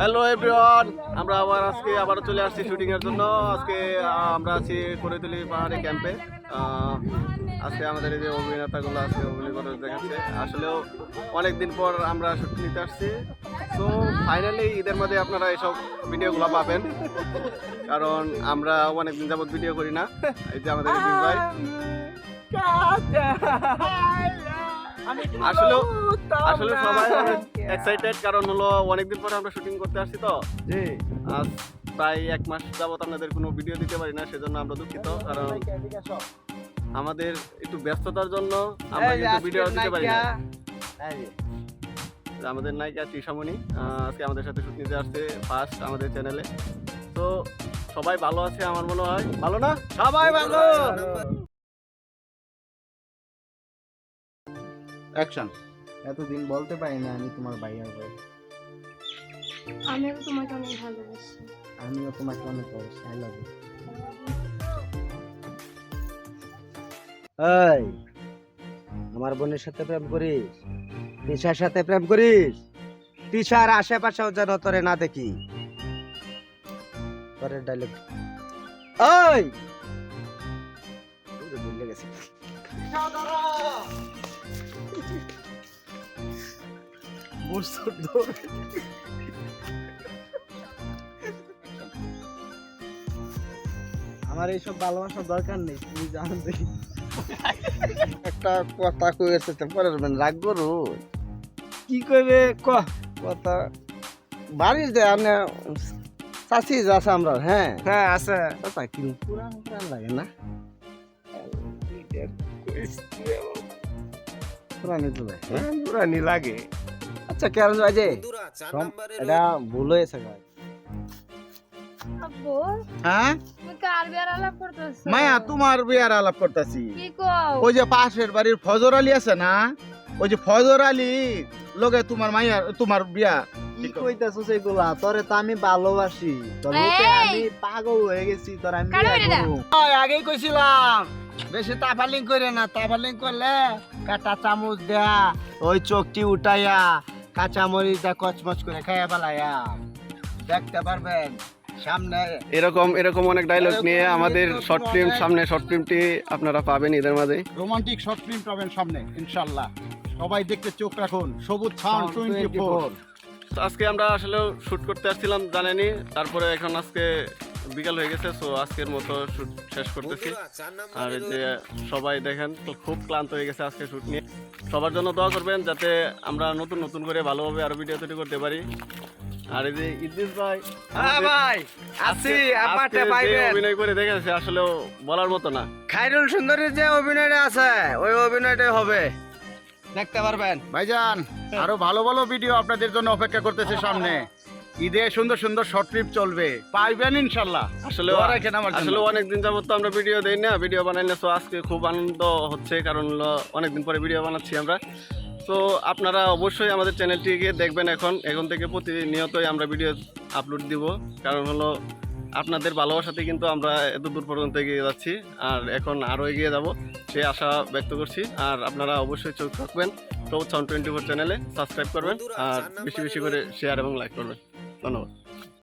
Hello everyone আমরা আবার আজকে আবার চলে আসছি শুটিং এর জন্য। আজকে আমরা আছি করেতুলি পাহাড়ে ক্যাম্পে আজকে আমাদের এই যে অভিনেতাগুলো আছে অভিনয় করে দেখাচ্ছে। আসলেও অনেক দিন পর আমরা শুটিং নিতে আসছি। তো ফাইনালি ঈদের মধ্যে আপনারা এইসব ভিডিওগুলো পাবেন। কারণ আমরা অনেক দিন যাবত ভিডিও করি না। এই যে আমাদের ভাই। আসলেও আসলে সবাই এক্সাইটেড কারণ হলো অনেকদিন পরে আমরা শুটিং করতে আসছি তো। জি। আজ প্রায় এক মাস যাবত আপনাদের কোনো ভিডিও দিতে পারি না সেজন্য আমরা দুঃখিত কারণ আমাদের একটু ব্যস্ততার জন্য আমরা কিন্তু ভিডিও দিতে পারি না। আমাদের নায়িকা তৃষামণি আজকে আমাদের সাথে শুট নিতে আসছে ফার্স্ট আমাদের চ্যানেলে তো সবাই ভালো আছে আমার মনে হয়। ভালো না? সবাই ভালো। অ্যাকশন এতদিন বলতে পারি না আমি তোমার ভাইয়া ভাই আমিও তোমাকে অনেক ভালোবাসি। আমিও তোমাকে অনেক ভালোবাসি আই লাভ ইউ এই আমার বোনের সাথে প্রেম করিস? তিশার সাথে প্রেম করিস? তিশার আশেপাশেও যেন তোরে না দেখি। পরের ডায়লগ ওই ভুলে গেছি। আমার এইসব ভালোবাসার দরকার নেই তুমি জানো একটা কথা কয়েছে তো পরের বেন রাগ করো। কি কইবে? ক? কথা বাড়ির যে আপনি চাষি আছে আমরা হ্যাঁ। হ্যাঁ আছে। কথা কি পুরান পুরান লাগে না? পুরানি তো হ্যাঁ পুরানি লাগে। আচ্ছা বাজে? এটা ভুল হয়েছে ভাই হ্যাঁ? তুমি কার বিয়ার আলাপ করতেছো। মায়া তোমার বিয়ার আলাপ করতেছি। ওই যে পাশের বাড়ির ফজর আলী আছে না? ওই যে ফজর আলী লোকে তোমার মাইয়া তোমার বিয়া। কি কইতাছো সেগুলা? তোরে তো আমি ভালোবাসি। তোর আমি পাগল হয়ে গেছি তোর আমি আগেই কইছিলাম বেশি তাফালিং করে না তাফালিং করলে কাটা চামচ দেয়া ওই চোখটি উঠাইয়া কাঁচা মরিচা কচমচ করে খাইয়া ফেলাইয়া দেখতে পারবেন সামনে এরকম এরকম অনেক ডায়লগ নিয়ে আমাদের শর্ট ফিল্ম সামনে শর্ট ফিল্মটি আপনারা পাবেন এদের মাঝে। রোমান্টিক শর্ট ফিল্ম পাবেন সামনে ইনশাল্লাহ। সবাই দেখতে চোখ রাখুন। সবুজ ছাউন টোয়েন্টি ফোর আজকে আমরা আসলে শুট করতে আসছিলাম জানেনি তারপরে এখন আজকে বিকাল হয়ে গেছে সো আজকের মতো শুট শেষ করতেছি। আর এই যে সবাই দেখেন তো খুব ক্লান্ত হয়ে গেছে আজকে শুট নিয়ে। সবার জন্য দোয়া করবেন যাতে আমরা নতুন নতুন করে ভালোভাবে আরও ভিডিও তৈরি করতে পারি। আর এই যে ইদ্রিস ভাই হ্যাঁ ভাই আছি আজকে যে অভিনয় করে দেখেছে আসলেও বলার মতো না। খাইরুল সুন্দরীর যে অভিনয়টা আছে ওই অভিনয়টাই হবে। দেখতে পারবেন। ভাইজান আরও ভালো ভালো ভিডিও আপনাদের জন্য অপেক্ষা করতেছে সামনে। ঈদে সুন্দর সুন্দর শর্ট ট্রিপ চলবে। পাইবেন ইনশাল্লাহ। আসলে রাখেন আমার আসলে অনেক দিন যাবত তো আমরা ভিডিও দেই না ভিডিও বানাইলে তো আজকে খুব আনন্দ হচ্ছে কারণ অনেকদিন পরে ভিডিও বানাচ্ছি আমরা। তো আপনারা অবশ্যই আমাদের চ্যানেলটিকে দেখবেন এখন। এখন থেকে প্রতিনিয়তই আমরা ভিডিও আপলোড দিব কারণ হলো আপনাদের ভালোবাসাতে কিন্তু আমরা এত দূর পর্যন্ত এগিয়ে যাচ্ছি আর এখন আরও এগিয়ে যাব সে আশা ব্যক্ত করছি। আর আপনারা অবশ্যই চোখ রাখবেন। তো সাউন্ড টোয়েন্টি ফোর চ্যানেলে সাবস্ক্রাইব করবেন আর বেশি বেশি করে শেয়ার এবং লাইক করবেন। ধন্যবাদ